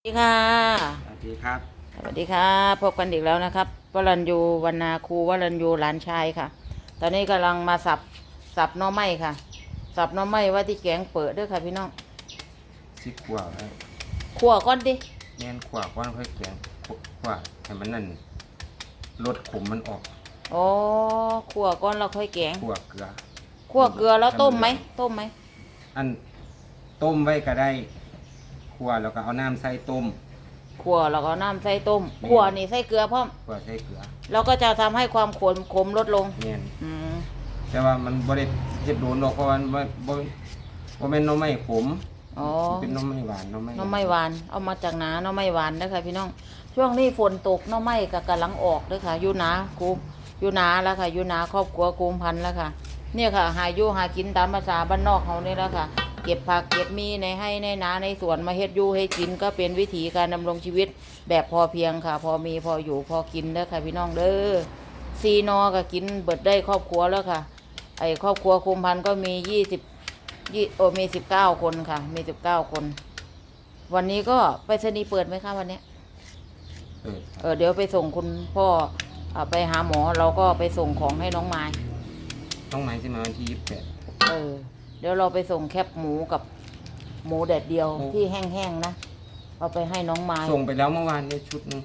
สวัสดีค่ะ สวัสดีครับ สวัสดีค่ะ พบกันอีกแล้วนะครับ วรัญยูวรรณาครูวรัญยูหลานชายค่ะ ตอนนี้กำลังมาสับ สับหน่อไม้ค่ะ สับหน่อไม้ไว่าที่แกงเปิดด้วยค่ะพี่น้องซิขวาไว้ขั่วก้อนดิแม่นขวาก้อนค่อยแกงขวาให้มันนั่นลดขมมันออก อ๋อขั่วก้อนเราค่อยแกงขวาเกลือขั่วเกลือแล้วต้มไหม ต้มไหม อันต้มไว้ก็ได้ ขวาแล้วก็เอาน้ำใส่ต้มขั่วแล้วก็เอาน้ำใส่ต้มขั่วนี่ใส่เกลือพร้อมขวาใส่เกลือแล้วก็จะทำให้ความขมขมลดลง แม่นอืมแต่ว่ามันบ่ได้เฮ็ดโดนดอกเพราะว่ามันบ่บ่บ่แม่นหน่อไม้ขมอ๋อมันเป็นหน่อไม้หวานหน่อไม้หน้ำไม้หวานเอามาจากนาหน้ำไม้หวานนะคะพี่น้อง ช่วงนี้ฝนตกหน้ำไม้ก็กำลังออกด้วยค่ะอยู่นากูอยู่นาแล้วค่ะอยู่นาครอบครัวกูมพันธุ์แล้วค่ะ เนี่ยค่ะ หาอยู่หากินตามภาษาบ้านนอกเขานี่แล้วค่ะ เก็บผักเก็บมีในให้ในนาในสวนมาเฮ็ดอยู่ให้กินก็เป็นวิถีการดำรงชีวิตแบบพอเพียงค่ะ พอมีพออยู่พอกินเด้อค่ะพี่น้องเด้อซีนอก็กินเบิดได้ครอบครัวแล้วค่ะ ไอ้ครอบครัวคุมพันธุ์ก็มียี่สิบยี่โอมีสิบเก้าคนค่ะ มีสิบเก้าคน วันนี้ก็ไปสนีย์เปิดไหมคะวันเนี้ยเออเออเดี๋ยวไปส่งคุณพ่ออาไปหาหมอเราก็ไปส่งของให้น้องไม้ต้องไม้สิมาวันที่28เออ เดี๋ยวเราไปส่งแคบหมูกับหมูแดดเดียวโอ้ที่แห้งๆนะเอาไปให้น้องไม้ส่งไปแล้วเมื่อวานนี้ชุดหนึง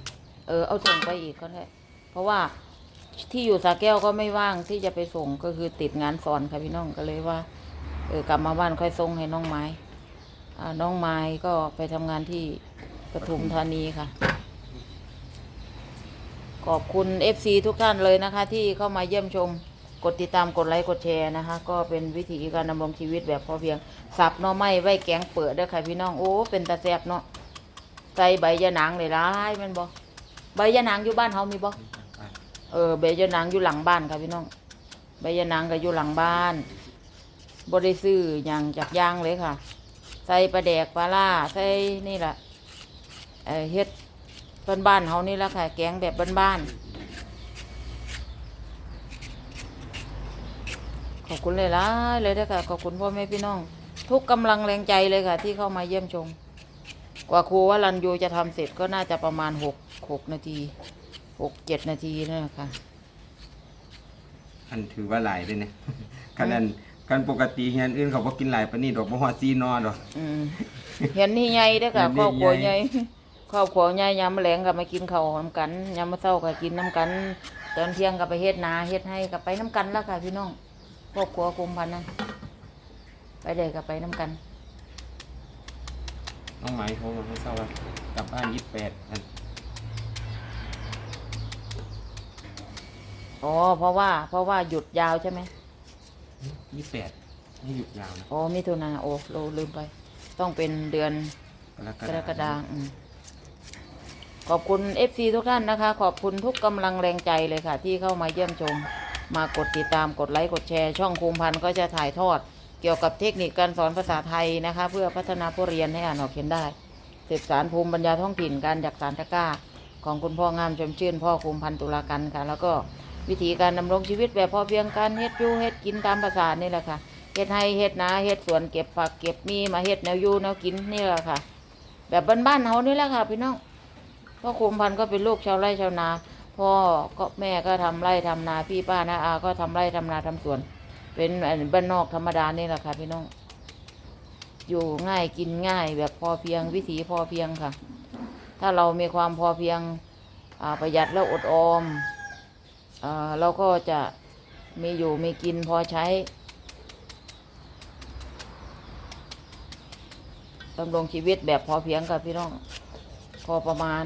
เออเอาส่งไปอีกก็ได้เพราะว่าที่อยู่สาแก้วก็ไม่ว่างที่จะไปส่งก็คือติดงานสอนค่ะพี่น้องก็เลยว่า เออกลับมาบ้านค่อยส่งให้น้องไม้อ่าน้องไม้ก็ไปทำงานที่ปทุมธานีค่ะ ขอบคุณ FC ทุกท่านเลยนะคะ ที่เข้ามาเยี่ยมชม กดติดตามกดไลค์กดแชร์นะคะ ก็เป็นวิถีการดำรงชีวิตแบบพอเพียง สับหน่อไม้ไว้แกงเปิดด้อค่ะพี่น้องโอ้เป็นตาแซบเนาะใส่ใบยะนางเลยร้ายมันบ่ใบยะนางอยู่บ้านเฮามีบ่เออใบยะนางอยู่หลังบ้านค่ะพี่น้องใบยะนางก็อยู่หลังบ้านบ่ได้ซื้อหยังจากย่างเลยค่ะ ใส่ปลาแดกปลาล่าใส่นี่แหละเออเฮ็ดบ้านๆเฮานี่แหละค่ะ แกงแบบบ้านๆ ขอบคุณเลยล่ะเลยเด้อค่ะ ขอบคุณพ่อแม่พี่น้อง ทุกกำลังแรงใจเลยค่ะ ที่เข้ามาเยี่ยมชม กว่าครูว่ารันยูจะทำเสร็จก็น่าจะประมาณหกหกนาทีหกเจ็ดนาทีนั่นแหละค่ะ อันถือว่าหลายเลยเนี่ยกันนั้นกันปกติเฮียนอื่นเขาบ่กินหลายปานนี้ดอกบ่ฮอดซีนอดอกอืมเห็นนี่ใหญ่เด้อค่ะเห็นนี่ครอบครัวใหใหญ่ญ่ครอบครัวใหญ่ยามมะแลงก็มากินข้าวน้ำกันยามมะเช้าก็กินน้ำกัน ตอนเที่ยงก็ไปเฮ็ดนาเฮ็ดให้ก็ไปน้ำกันแล้วค่ะพี่น้อง ครอบครัวคุมพันธุ์นะไปเด็กก็ไปน้ำกัน น้องไหมโทรมาให้เศร้าว่ากลับบ้าน28อันอ๋อ เพราะว่า เพราะว่าหยุดยาวใช่ไหม28นี่หยุดยาวนะอ๋อมิถุนาโอ้เราลืมไป ต้องเป็นเดือนกรกกรกฎาฎาคมอืมขอบคุณ FC ทุกท่านนะคะ ขอบคุณทุกกำลังแรงใจเลยค่ะ ที่เข้ามาเยี่ยมชม มากดติดตามกดไลค์กดแชร์ ช่องภูมิพันธ์ก็จะถ่ายทอด เกี่ยวกับเทคนิคการสอนภาษาไทยนะคะ เพื่อพัฒนาผู้เรียนให้อ่านออกเขียนได้สืบสารภูมิปัญญาท้องถิ่นการจักสารตะกร้า ของคุณพ่องามชมชื่น พ่อภูมิพันธ์ตุลากันค่ะ แล้วก็วิธีการดำรงชีวิตแบบพอเพียงการเฮ็ดอยูเฮ็ดกินตามภาษานี่แหละค่ะเฮ็ดให้เฮ็ดนาเฮ็ดสวนเก็บผักเก็บมีมาเฮ็ดแนวอยูแนวกินนี่แหละค่ะ แบบบ้านๆเฮานี่แหละค่ะพี่น้องพ่อคุมพันธ์ก็เป็นลูกชาวไร่ชาวนา พ่อก็แม่ก็ทำไร่ทำนาพี่ป้านาอาก็ทำไร่ทำนาทำสวน เป็นบ้านนอกธรรมดานี่แหละค่ะพี่น้อง อยู่ง่ายกินง่ายแบบพอเพียงวิถีพอเพียงค่ะ ถ้าเรามีความพอเพียงประหยัดแล้วอดออมเราก็จะมีอยู่มีกินพอใช้ดำรงชีวิตแบบพอเพียงกับพี่น้อง พอประมาณ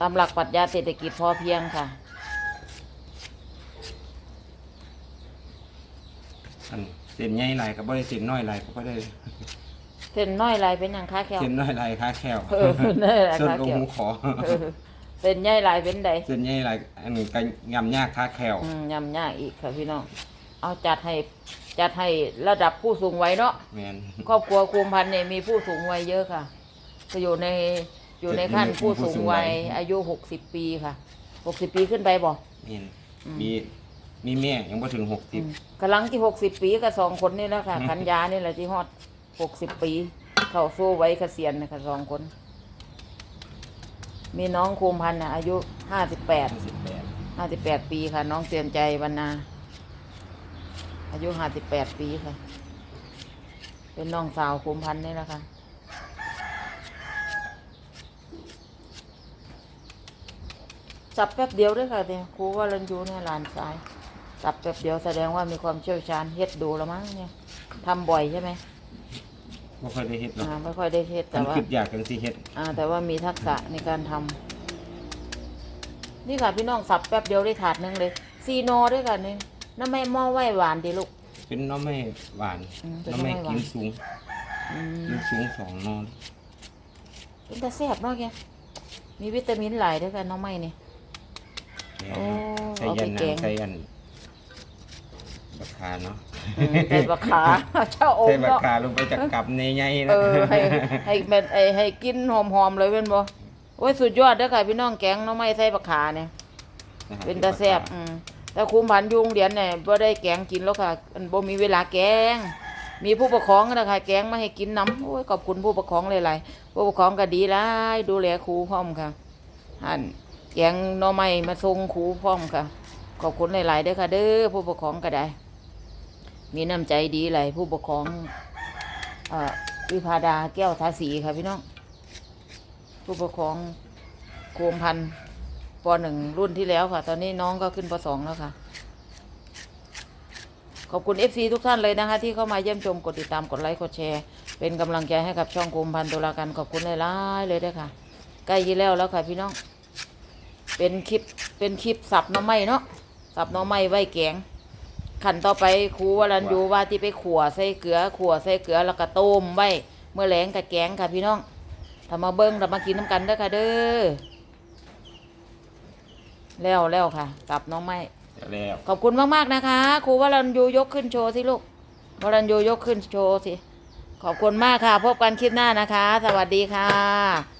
ตามหลักปรัชญาเศรษฐกิจพอเพียงค่ะ อันเส้นใหญ่หลายก็บ่ได้เส้นน้อยหลายก็บ่ได้เส้นน้อยลายเป็นอย่างค้าแควเส้นน้อยหลายค่าแควเออได้หลายส่วนค่าลงแควหูขอเออเส้นใหญ่ลายเป็นใดเส้นใหญ่หลายอันนี้ก็ยำยากค่าแคลอืมยำยากอีกค่ะพี่น้อง เอาจัดให้จัดให้ระดับผู้สูงวัยเนาะ แม่นครอบครัวคุมพันธุ์เนี่ยมีผู้สูงวัยเยอะค่ะก็อยู่ใน อยู่ในขั้นผู้สูงวัยอายุหกสิบปีค่ะหกสิบปีขึ้นไปบ่แม่นอืมมีมีแม่ยังบ่ถึงอืม60กำลังที่หกสิบปีกับสองคนนี่แหละค่ะขันยานี่แหละที่ฮอดหกสิบปี เข้าสู้ไว้เกษียณนะคะสองคน มีน้องภูมิพันธ์น่ะอายุห้าสิบแปดสิบแปดห้าสิบแปดปีค่ะ น้องเตือนใจบรรณาอายุห้าสิบแปดปีค่ะ เป็นน้องสาวภูมิพันธ์นี่แหละค่ะ สับแป๊บเดียวด้วยค่ะเนี่ยครูว่ารันยูเนี่ยหลานชายสับแป๊บเดียวแสดงว่ามีความเชี่ยวชาญเฮ็ดดูแล้วมั้งเนี่ยทำบ่อยใช่ไหมบ่ค่อยได้เฮ็ดหรอกอ่าไม่ค่อยได้เฮ็ดมัแต่นว่า คิดอยากจังสิเฮ็ดอ่าแต่ว่ามีทักษะในการทำนี่ค่ะพี่น้องสับแป๊บเดียวได้ถาดหนึงเลยซีโนด้วยค่ะนี่น้ำไม่หม้อไหว้หวานดิลูก เป็นหน้อไม่หวานอืมเป็นหน้อไม่หน่อไม้หวาน กินสูงอืมกินสูงสองหนอนเป็นตาแซ่บเนาะแกมีวิตามินหลายด้วยกันน้องไม่นี่ โอ้ใส่ยันเอาไปแกงน้ำใส่ยันบักคาเนาะอืมใส่บะขาเจ้าโอใส่มบักเนาะ คาลงไปจากกับในใหญ่ๆนะเออให้ให้เม็ดไอให้กินหอมๆเลยเป็นบ่โอ้ยสุดยอดเด้อค่ะพี่น้องแกงหน้องไม้ใส่บะขาเนี่ยะครับเป็นตาแซ่บอืมแต่คุมพันยุงเดียนเนี่ยบ่ได้แกงกินแล้วค่ะอันบ่มีเวลาแกง มีผู้ปกครองนะคะแกงมาให้กินน้ำโอ้ยขอบคุณผู้ปกครองหลายๆผู้ปกครองก็ดีหลายดูแลครูพร้อมค่ะอัน แกงหน่อไม้มาส่งครูพร้อมค่ะ ขอบคุณหลายๆด้อค่ะ เด้อผู้ปกครองก็ได้ มีน้ำใจดีหลายผู้ปกครองอ่อวิภาดาแก้วทาสีค่ะพี่น้อง ผู้ปกครองโคมพันปหนึ่งรุ่นที่แล้วค่ะ ตอนนี้น้องก็ขึ้นปสองแล้วค่ะ ขอบคุณ FC ทุกท่านเลยนะคะ ที่เข้ามาเยี่ยมชมกดติดตามกดไลค์กดแชร์ เป็นกำลังใจให้กับช่องโคมพันตุลาการขอบคุณหลายๆเลยด้วยค่ะ ใกล้ยี่แล้วแล้วค่ะพี่น้อง เป็นคลิปเป็นคลิปสับหน้อไม้เนาะสับหน้อไม้ไว้แกงขันต่อไปครูวรันยูว่าที่ไปขัวใส่เกลือขัวใส่เกลือแล้วก็ต้มไว้เมื่อแหลงกับแกงค่ะพี่น้องทำมาเบิ้งทำมากินน้ำกันเด้อค่ะเด้อแล้วแล้วค่ะสับหน้องไม้แล้วขอบคุณมากๆนะคะครูวรันยูยกขึ้นโชว์สิลูกวรันยูยกขึ้นโชว์สิขอบคุณมากค่ะ พบกันคลิปหน้านะคะ สวัสดีค่ะ